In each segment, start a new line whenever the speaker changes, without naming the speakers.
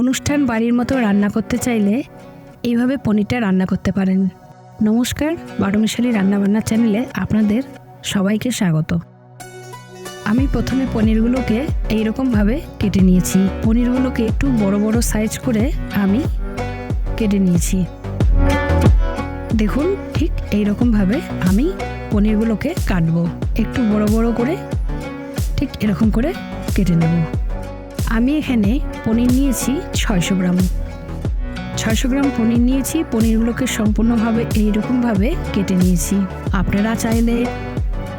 অনুষ্ঠান বাড়ির মতো রান্না করতে চাইলে এইভাবে পনিরটা রান্না করতে পারেন। নমস্কার, বারোমিশালি রান্নাবান্না চ্যানেলে আপনাদের সবাইকে স্বাগত। আমি প্রথমে পনিরগুলোকে এইরকমভাবে কেটে নিয়েছি। পনিরগুলোকে একটু বড় বড় সাইজ করে আমি কেটে নিয়েছি। দেখুন, ঠিক এইরকমভাবে আমি পনিরগুলোকে কাটবো। একটু বড় বড় করে ঠিক এরকম করে কেটে নেব। আমি এখানে পনির নিয়েছি ছয়শো গ্রাম। ছয়শো গ্রাম পনির নিয়েছি, পনিরগুলোকে সম্পূর্ণভাবে এইরকমভাবে কেটে নিয়েছি। আপনারা চাইলে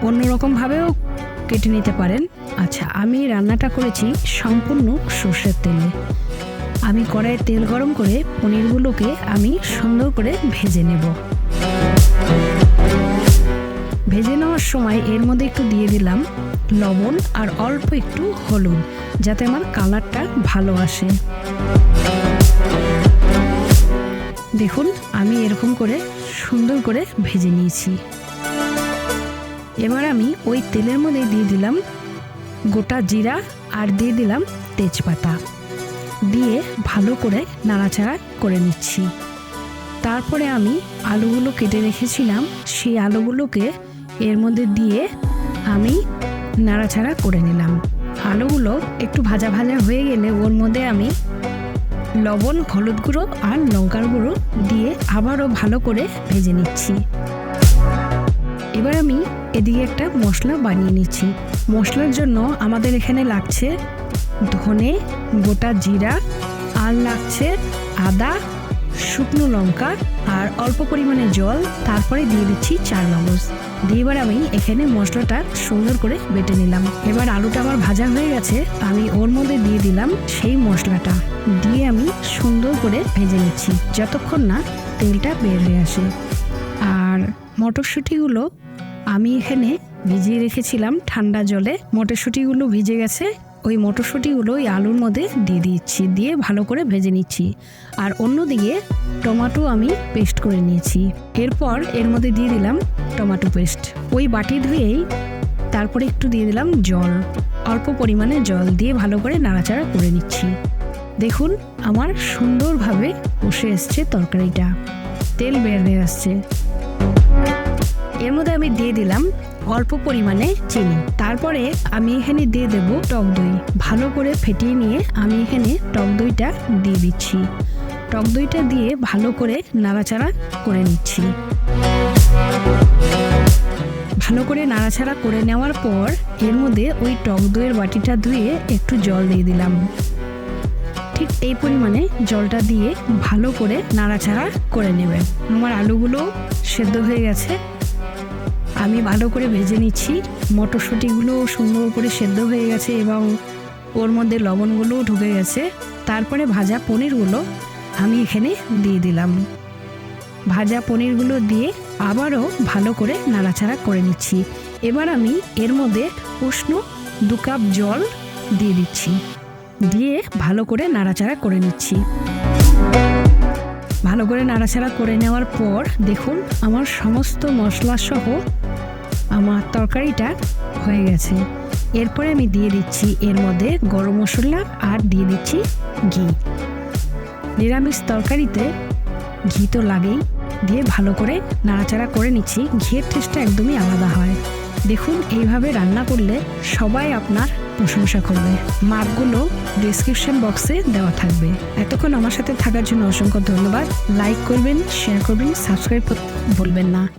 অন্যরকমভাবেও কেটে নিতে পারেন। আচ্ছা আমি রান্নাটা করেছি সম্পূর্ণ সর্ষের তেলে। আমি কড়াইয়ে তেল গরম করে পনিরগুলোকে আমি সুন্দর করে ভেজে নেব। ভেজে নেওয়ার সময় এর মধ্যে একটু দিয়ে দিলাম লবণ আর অল্প একটু হলুদ, যাতে আমার কালারটা ভালো আসে। দেখুন, আমি এরকম করে সুন্দর করে ভেজে নিয়েছি। এবার আমি ওই তেলের মধ্যে দিয়ে দিলাম গোটা জিরা আর দিয়ে দিলাম তেজপাতা। দিয়ে ভালো করে নাড়াচাড়া করে নিচ্ছি। তারপরে আমি আলুগুলো কেটে রেখেছিলাম, সেই আলুগুলোকে এর মধ্যে দিয়ে আমি নাড়াচাড়া করে নিলাম। আলুগুলো একটু ভাজা ভাজা হয়ে গেলে ওর মধ্যে আমি লবণ, হলুদ গুঁড়ো আর লঙ্কার গুঁড়ো দিয়ে আবারও ভালো করে ভেজে নিচ্ছি। এবার আমি এদিকে একটা মশলা বানিয়ে নিচ্ছি। মশলার জন্য আমাদের এখানে লাগছে ধনে গোটা জিরা, আর লাগছে আদা শুকনো লঙ্কা আর অল্প পরিমাণে জল, তারপরে দিয়ে দিচ্ছি চার মগজ। দিয়ে এবার আমি এখানে মশলাটা সুন্দর করে বেটে নিলাম। এবার আলুটা আমার ভাজা হয়ে গেছে, আমি ওর মধ্যে দিয়ে দিলাম সেই মশলাটা। দিয়ে আমি সুন্দর করে ভেজে নিচ্ছি, যতক্ষণ না তেলটা বের হয়ে আসে। আর মটরশুঁটিগুলো আমি এখানে ভিজিয়ে রেখেছিলাম ঠান্ডা জলে। মটরশুঁটিগুলো ভিজে গেছে ওই মটরশুঁটিগুলো ওই আলুর মধ্যে দিয়ে দিচ্ছি, দিয়ে ভালো করে ভেজে নিচ্ছি। আর অন্যদিকে টমাটো আমি পেস্ট করে নিয়েছি। এরপর এর মধ্যে দিয়ে দিলাম টমাটো পেস্ট ওই বাটি ধুয়েই তারপরে একটু দিয়ে দিলাম জল। অল্প পরিমাণে জল দিয়ে ভালো করে নাড়াচাড়া করে নিচ্ছি। দেখুন, আমার সুন্দরভাবে বসে এসছে তরকারিটা। তেল হয়ে আসছে। এর মধ্যে আমি দিয়ে দিলাম অল্প পরিমাণে চিনি। তারপরে আমি এখানে দিয়ে দেব টক দই। ভালো করে ফেটিয়ে নিয়ে আমি এখানে টক দইটা দিয়ে দিচ্ছি। টক দইটা দিয়ে ভালো করে নাড়াচাড়া করে নিচ্ছি। ভালো করে নাড়াচাড়া করে নেওয়ার পর এর মধ্যে ওই টক দইয়ের বাটিটা ধুয়ে একটু জল দিয়ে দিলাম। ঠিক এই পরিমাণে জলটা দিয়ে ভালো করে নাড়াচাড়া করে নেবেন। আমার আলুগুলো সেদ্ধ হয়ে গেছে। আমি ভালো করে ভেজে নিচ্ছি। মটরশুঁটিগুলো সুন্দর করে সেদ্ধ হয়ে গেছে এবং ওর মধ্যে লবণগুলোও ঢুকে গেছে। তারপরে ভাজা পনিরগুলো আমি এখানে দিয়ে দিলাম। ভাজা পনিরগুলো দিয়ে আবারও ভালো করে নাড়াচাড়া করে নিচ্ছি। এবার আমি এর মধ্যে উষ্ণ দু কাপ জল দিয়ে দিচ্ছি। দিয়ে ভালো করে নাড়াচাড়া করে নিচ্ছি। ভালো করে নাড়াচাড়া করে নেওয়ার পর দেখুন আমার সমস্ত মশলা সহ আমার তরকারিটা হয়ে গেছে। এরপরে আমি দিয়ে দিচ্ছি এর মধ্যে গরম মশলা আর দিয়ে দিচ্ছি ঘি। নিরামিষ তরকারিতে ঘি তো লাগেই। দিয়ে ভালো করে নাড়াচাড়া করে নিচ্ছি, ঘিয়ের টেস্টটা একদমই আলাদা হয়। দেখুন এইভাবে রান্না করলে সবাই আপনার প্রশংসা করবে। মার্কগুলো ডিসক্রিপশন বক্সে দেওয়া থাকবে। এতক্ষণ আমার সাথে থাকার জন্য অসংখ্য ধন্যবাদ। লাইক করবেন শেয়ার করবেন সাবস্ক্রাইব করতে ভুলবেন না।